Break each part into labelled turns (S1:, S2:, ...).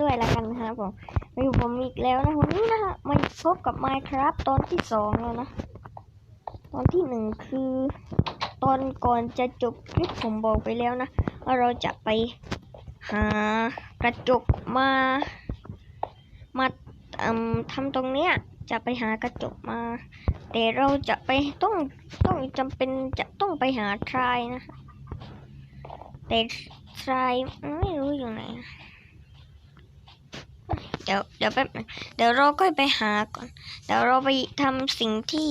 S1: ด้วยละกันนะครับผมมาอยู่ผมอีกแล้วนะวันนี้นะฮะมาพบกับ Minecraft ตอนที่สองแล้วนะ ตอนที่หนึ่งคือ ตอนก่อนจะจบคลิปผมบอกไปแล้วนะว่าเราจะไปหากระจกมา มาทำตรงเนี้ยจะไปหากระจกมา แต่เราจะไปต้องต้องจำเป็นจะต้องไปหาทรายนะแต่ทรายไม่รู้อยู่ไหนนะ ดี๋ยวเดี๋ยวแป๊บเดี๋ยวเราก็ไปหาก่อน เดี๋ยวเราไปทำสิ่งที่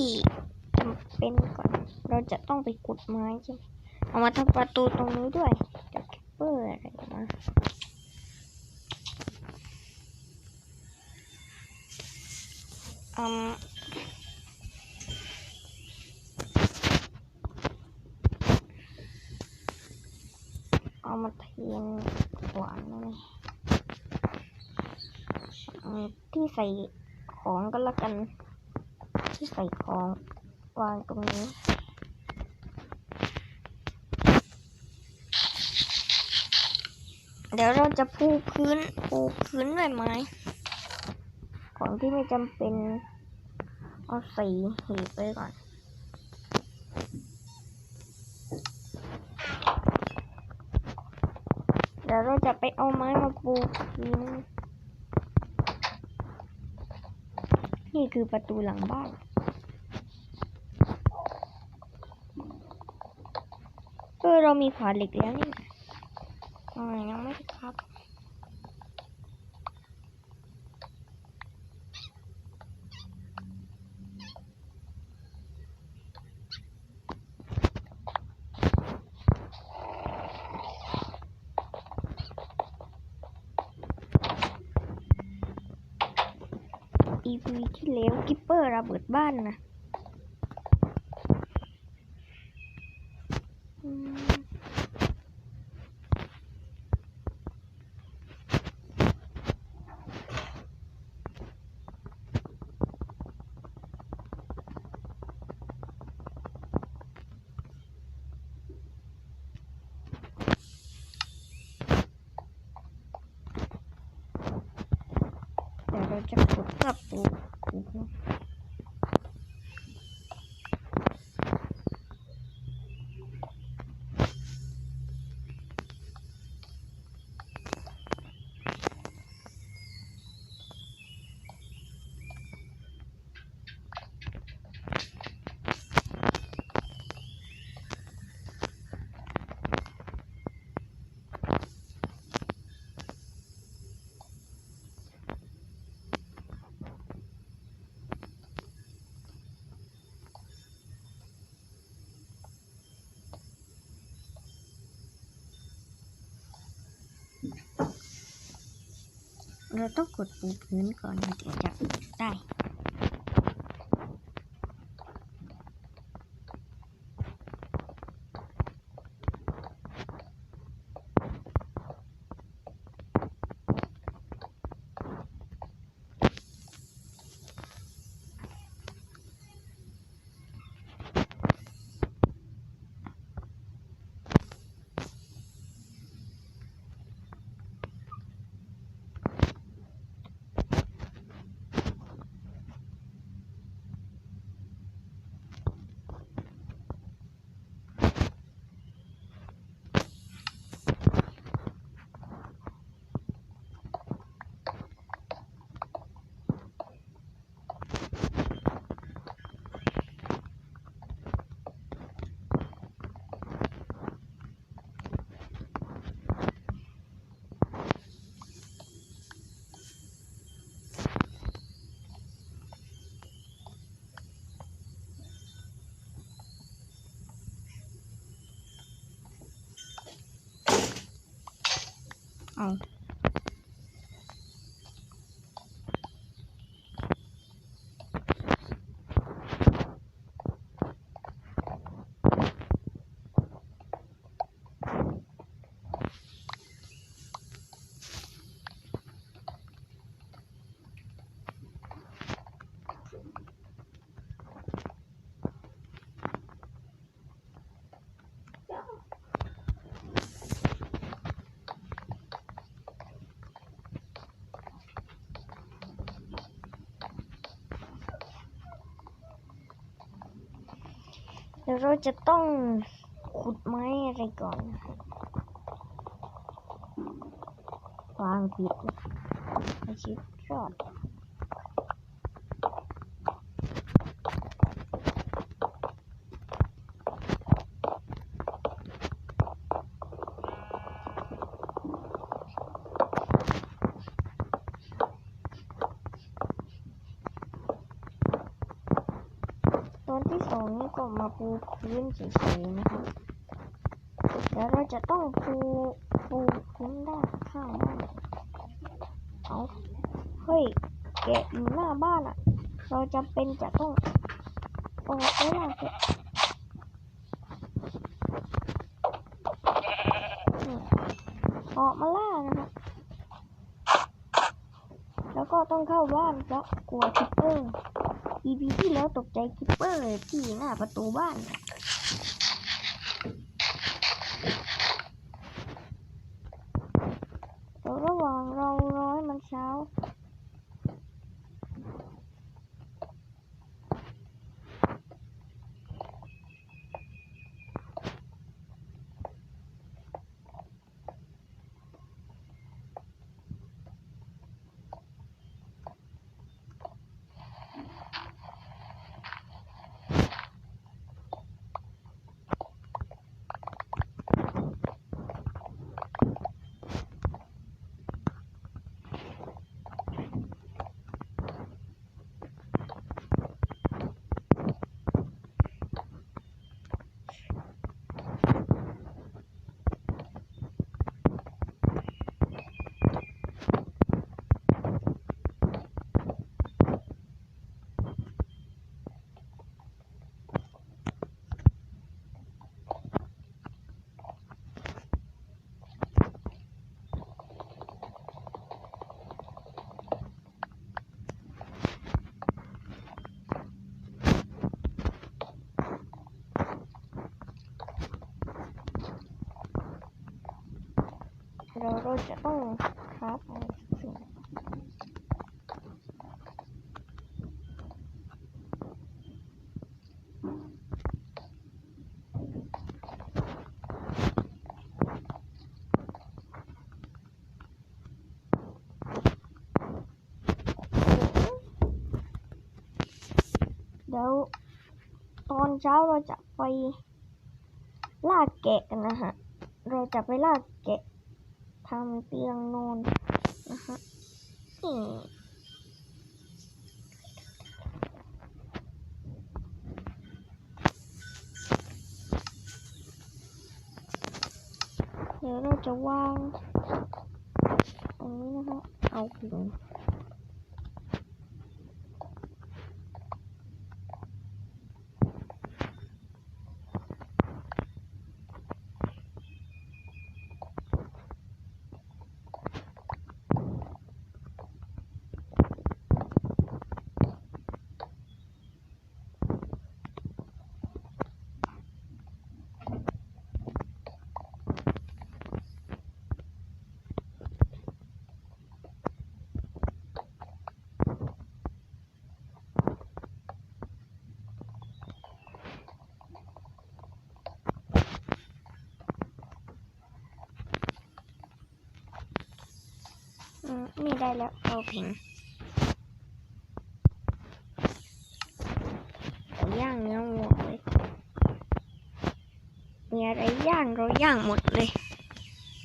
S1: จำเป็นก่อน เราจะต้องไปขุดไม้ใช่ไหมเอามาทำประตูตรงนี้ด้วยเดี๋ยวแคปเปอร์อะไรมาอืมเอามาเทียนขวานนะนี่อืมที่ ใส่ของก็แล้วกัน ที่ใส่ของวางตรงนี้เดี๋ยวเราจะปูพื้นปูพื้นด้วยไม้ของที่ไม่จำเป็น เอาส่หีบไปก่อน เดี๋ยวเราจะไปเอาไม้มาปูพื้น นี่คือประตูหลังบ้าน เออเรามีขวานเหล็กแล้วนี่ยังไม่ได้ครับ EP ที่แล้วกิปเปอร์ระเบิดบ้านนะอืมเดี๋ยวเราจะขุดเพื่อปลูกป เราต้องกดปูพื้นก่อนถึงจะได้ เดี๋ยวเราจะต้องขุดไม้อะไรก่อนวางผิดไม่ชิดรอด ตอนที่สองนี่ก็มา ปูพื้นเฉยๆนะครับแล้วเราจะต้องปูปูพื้นด้านข้างบ้านเอาเฮ้ยแกะอยู่หน้าบ้านอะ เราจำเป็นจะต้องออกไปล่าแกะออกมาล่านะครับ แล้วก็ต้องเข้าบ้านเพราะกลัวคิปเปอร์ EP ที่แล้วตกใจคิปเปอร์ที่หน้าประตูบ้าน เดี๋ยวระหว่างเราร้อยมันเช้า เราจะต้องครับสิ่งเดี๋ยวตอนเช้าเราจะไปล่าแกะกันนะฮะ เราจะไปล่า เตียงนอนนะคะนี่เดี๋ยวเราจะวางตรงนี้นะคะเอาถึง แล้วเอาผิงเราย่างเนื้อวัวเลยมีอะไรย่างเราย่างหมดเลย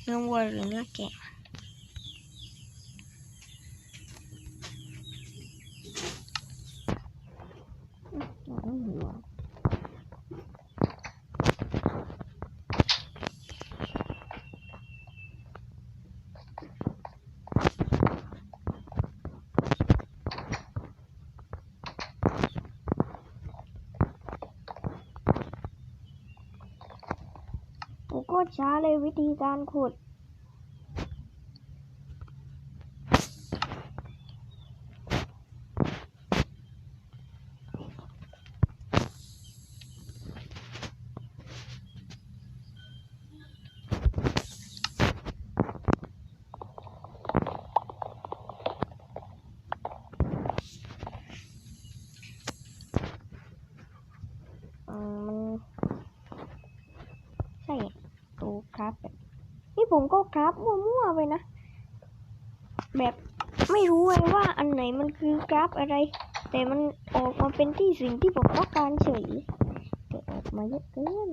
S1: เนื้อวัวหรือเนื้อแกะ อืมไม่หิวอะโอ้โคตร ช้าเลยวิธีการขุด อืมมัน ผมก็กราฟมั่วๆไปนะ แบบไม่รู้เลยว่าอันไหนมันคือกราฟอะไร แต่มันออกมาเป็นที่สิ่งที่ผมต้องการเฉยแต่ออกมาเยอะเกิน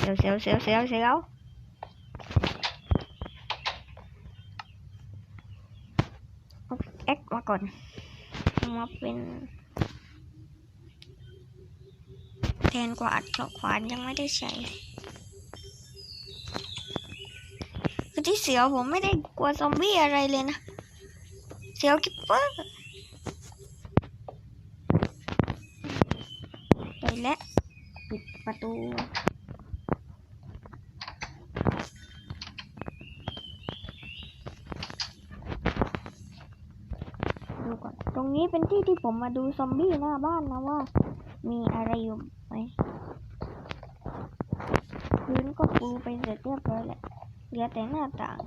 S1: เสียวเสียวเสียวเสียวเสียวเอาเอ็กมาก่อนมาเป็น แทนกวาดเพราะขวานยังไม่ได้ใช้คือที่เสียวผมไม่ได้กลัวซอมบี้อะไรเลยนะ เสียวกิปเปอร์ไปแล้วปิดประตูดูก่อน ตรงนี้เป็นที่ที่ผมมาดูซอมบี้หน้าบ้านนะว่า มีอะไรอยู่ ไหมพื้นก็ปูไปเสร็จเรียบร้อยแล้วเหลือแต่หน้าต่าง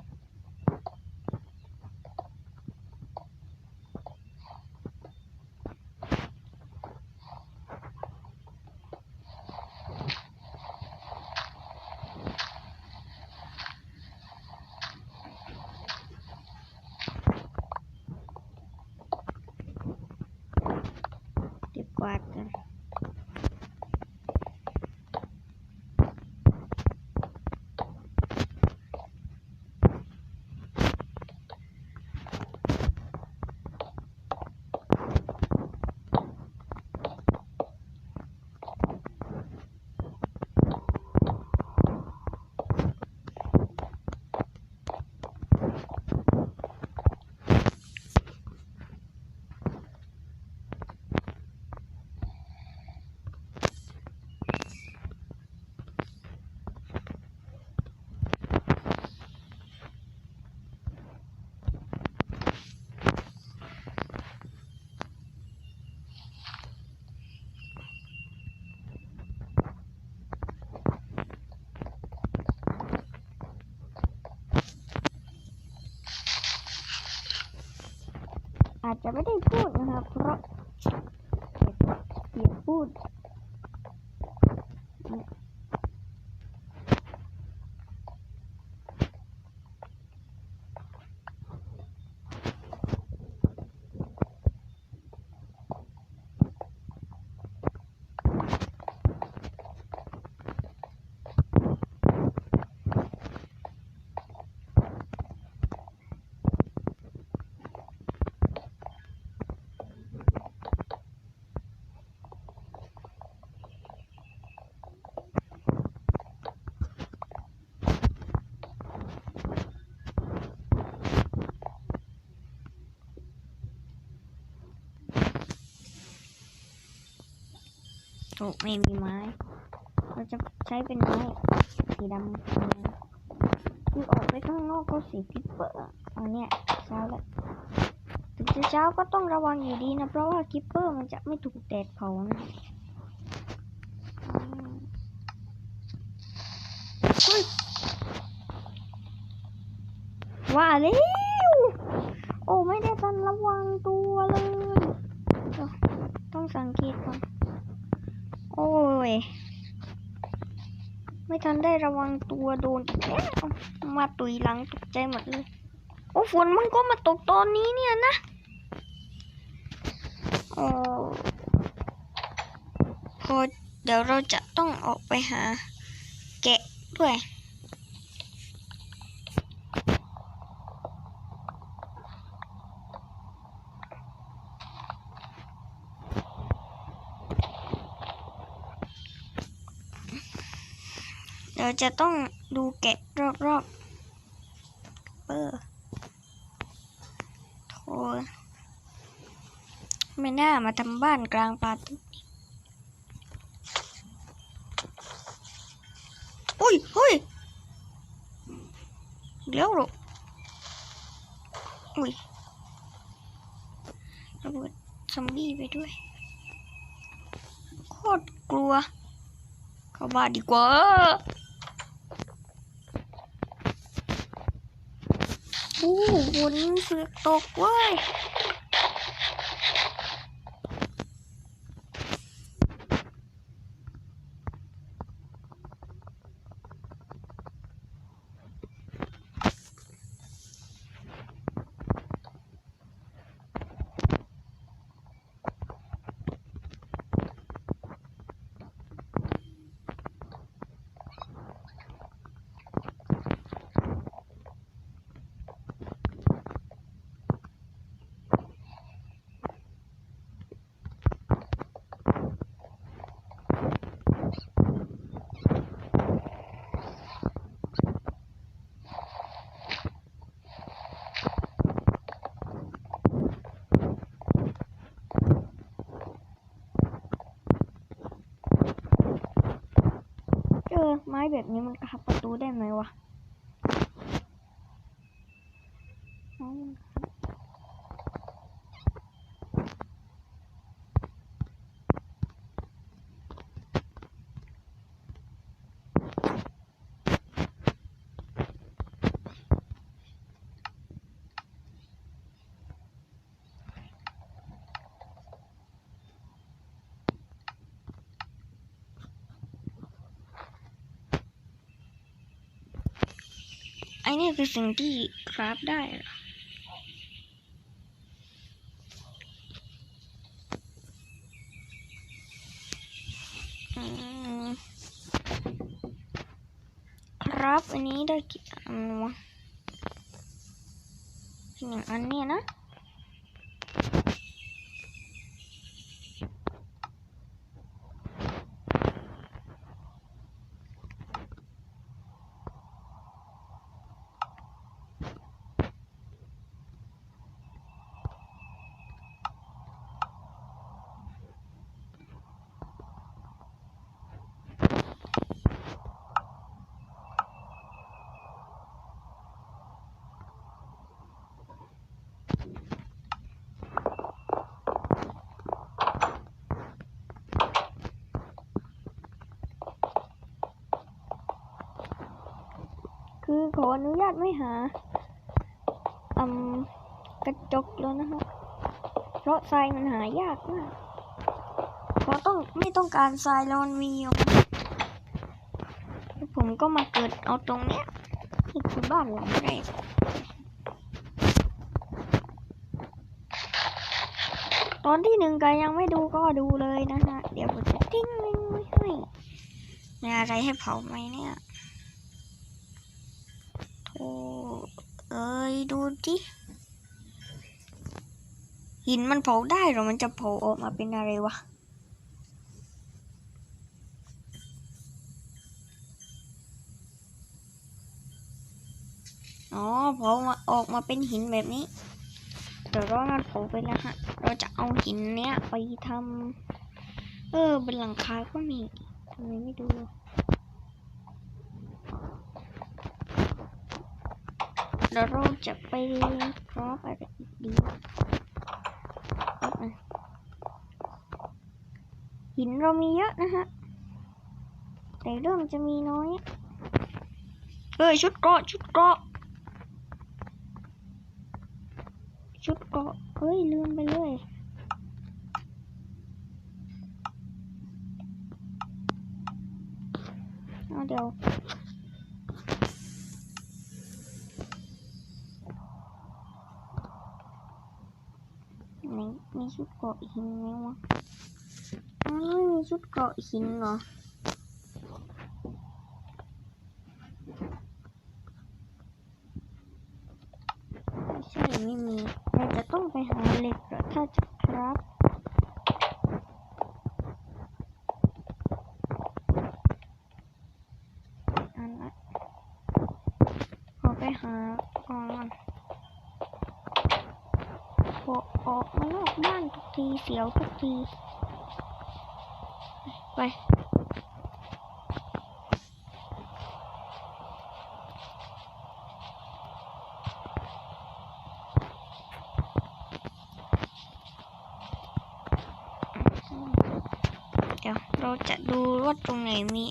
S1: ไม่ได้พูดนะครับ เพราะเกียพูด ไม่มีไม้ เราจะใช้เป็นไม้สีดำคือออกไปข้างนอกก็สีพิเปอร์เอาเนี่ยเช้าแล้วถึงจะเช้าก็ต้องระวังอยู่ดีนะ เพราะว่ากิปเปอร์มันจะไม่ถูกแดดเผานะอืมเฮ้ยว่าแล้วโอ้ ไม่ได้ทันระวังตัวเลย ต้องสังเกตก่อน โอ้ย ไม่ทันได้ระวังตัวโดนอีกแล้วมาตุยหลังตกใจหมดเลย โอ้ฝนมันก็มาตกตอนนี้เนี่ยนะโอ้พอเดี๋ยวเราจะต้องออกไปหา แกะด้วย จะต้องดูแกะรอบๆเปอร์โทไม่น่ามาทำบ้านกลางป่าตึกอุ้ยเฮ้ยเดี๋ยวหรออุ้ยระเบิดซอมบี้ไปด้วย โคตรกลัว เข้าบ้านดีกว่า อ้ฝนเสือกตกเว้ย แบบนี้มันขับประตูได้ไหมวะ ไอ้นี่คือสิ่งที่คราฟได้หรอครับอันนี้ได้กี่อันวะหนึ่งอันเนี่ยนะ ขออนุญาตไม่หาอืมกระจกแล้วนะครับ เพราะทรายมันหายากมากเพราะต้องไม่ต้องการทรายแล้วมันมีอยู่ผมก็มาเกิดเอาตรงเนี้ยนี่คือบ้านหลังแรกตอนที่หนึ่งก็ยังไม่ดูก็ดูเลยนะฮะ เดี๋ยวผมจะทิ้งลิงก์ไว้ให้มีอะไรให้เผาไหมเนี่ย โอ้เอ้ยดูดิหินมันเผาได้เหรอมันจะเผาออกมาเป็นอะไรวะอ๋อเผามาออกมาเป็นหินแบบนี้เดี๋ยวเรางั้นเผาไปแล้วฮะ เราจะเอาหินเนี้ยไปทำเออบนหลังคาก็มีทำไมไม่ดู เดี๋ยวเราจะไปครอบอะไรอีกดีหินเรามีเยอะนะฮะ แต่เริ่มจะมีน้อย เอ้ยชุดเกาะชุดเกาะชุดเกาะเฮ้ยลืมไปเลยเอาเดี๋ยว ไหนมีชุดเกราะหินไหมวะอ้าวไม่มีชุด เกาะหินเหรอไม่ใช่ไม่มีเราจะต้องไปหาเหล็กหรอถ้าจะครับอันละขอไปหาก่อนพอออกมานอกบ้านทุกทีเสียวทุกที ไป เดี๋ยวเราจะดูว่าตรงไหนมี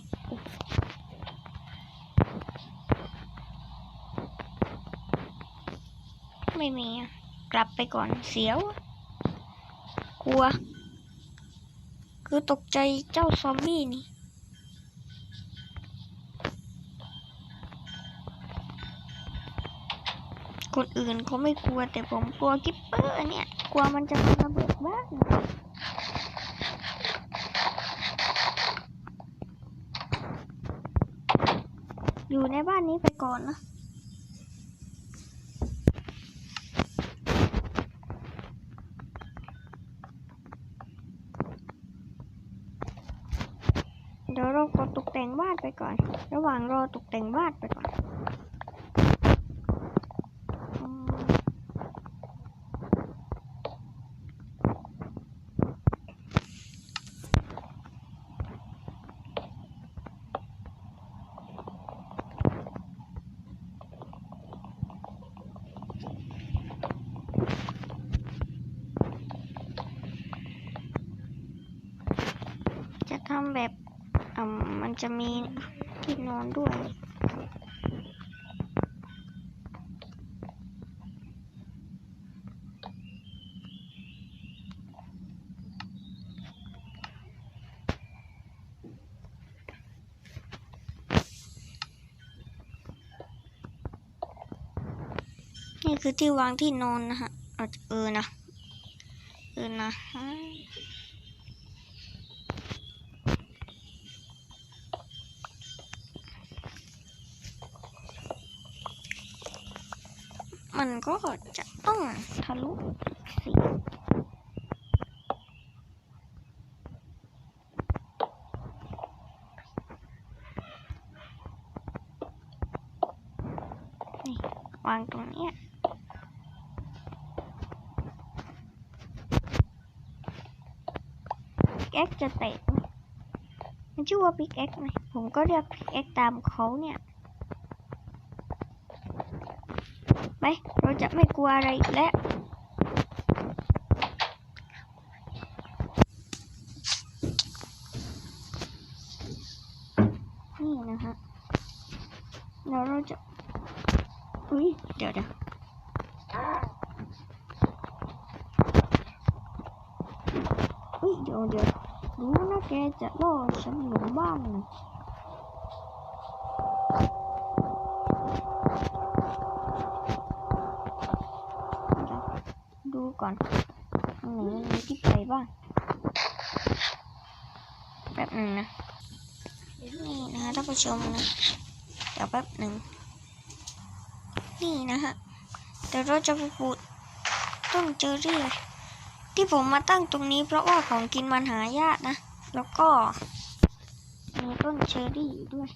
S1: ไม่มีอะกลับไปก่อนเสียว กลัว ตกใจเจ้าซอมบี้นี่คนอื่นเขาไม่กลัวแต่ผมกลัวกิปเปอร์เนี่ย กลัวมันจะมาระเบิดบ้านอยู่ในบ้านนี้ไปก่อนนะ แต่งวาดไปก่อน ระหว่างรอตกแต่งวาดไปก่อนทำแบบ จะมีที่นอนด้วย นี่คือที่วางที่นอนนะฮะ เอออนะ เออนะฮะ มันก็จะต้องทะลุสินี่วางตรงเนี้ยพิกแอ็กจะเตะไหมมันชื่อว่าพิกแอ็กไหมผมก็เรียกพิกแอ็กตามเขาเนี่ย ไป เรา จะไม่กลัวอะไรอีกแล้วนี่นะฮะแล้วเราจะอุ้ยเดี๋ยวเดี๋ยวอุ้ยเดี๋ยวเดี๋ยวรู้นะแกจะล่อฉันหลงบ้านนะเดูก่อนตรงไหนมันมีที่ไปบ้างแป๊บหนึ่งนะนี่นะฮะท่านผู้ชมนะเดี๋ยวแป๊บหนึ่งนี่นะฮะเดี๋ยวเราจะไปปลูกต้นเจอรี่ที่ผมมาตั้งตรงนี้ เพราะว่าของกินมันหายากนะ แล้วก็มีต้นเชอรี่ด้วย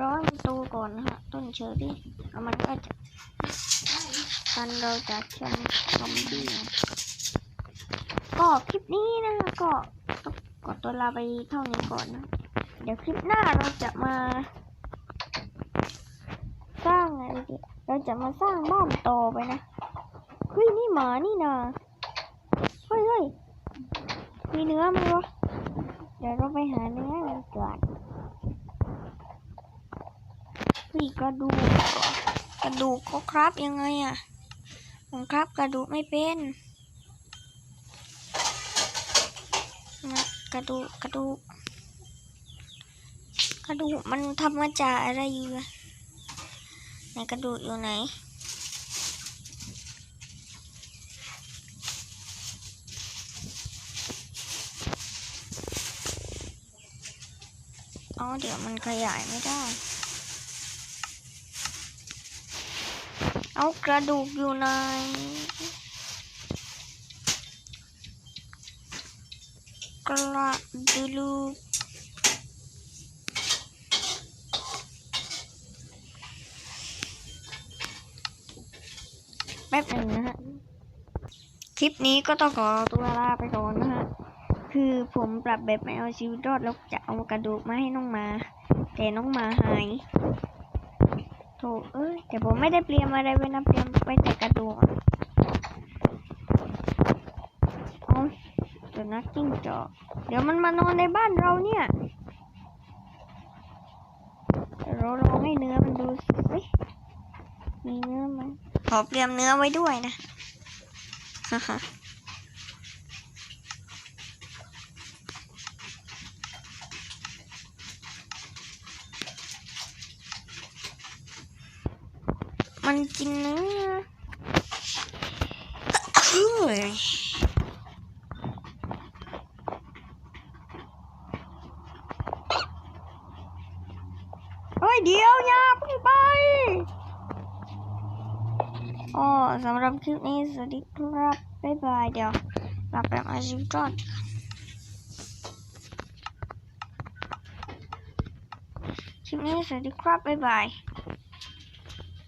S1: ร้อนมันโตก่อนนะฮะ ต้นเชอรี่ มันก็จะมันเราจะชมซอมบี้ก็คลิปนี้นะก็ต้องขอตัวลาไปเท่านี้ก่อนนะเดี๋ยวคลิปหน้าเราจะมา สร้างอะไรดีเราจะมาสร้างบ้านต่อไปนะเฮ้ยนี่หมานี่นาเฮ้ยเฮ้ยมีเนื้อไหมวะเดี๋ยวเราไปหาเนื้อกันก่อนเฮ้ยกระดูกก ระดูกเขาครับยังไงอะผมครับกระดูกไม่เป็นนะกระดูกกระดูกกระดูกมันทำมาจากอะไรอยู่อะไหนกระดูกอยู่ไหนอ๋อเดี๋ยวมันขยายไม่ได้ เอากระดูกอยู่ไหนกระดูกแป๊บหนึ่งนะฮะ คลิปนี้ก็ต้องขอตัวลาไปก่อนนะฮะ คือผมปรับแบบไม่เอาชีวิตรอดแล้วจะเอากระดูกมาให้น้องมา แต่น้องมาหาย เอ้ยแต่ผมไม่ได้เตรียมอะไรไว้นะเตรียมไว้แต่กระดูกอะเอาตัวนักจิ้งจอกเดี๋ยวมันมานอนในบ้านเราเนี่ยเราลองให้เนื้อมันดูสิมีเนื้อไหมขอเตรียมเนื้อไว้ด้วยนะฮ่าฮ่ามัน กินเนื้อเฮ้ยเดี๋ยวอย่าเพิ่งไปอ๋อสำหรับคลิปนี้สวัสดีครับ บ๊ายบาย เดี๋ยวหลับแบบอาชีพรอดคลิปนี้สวัสดีครับ บ๊ายบาย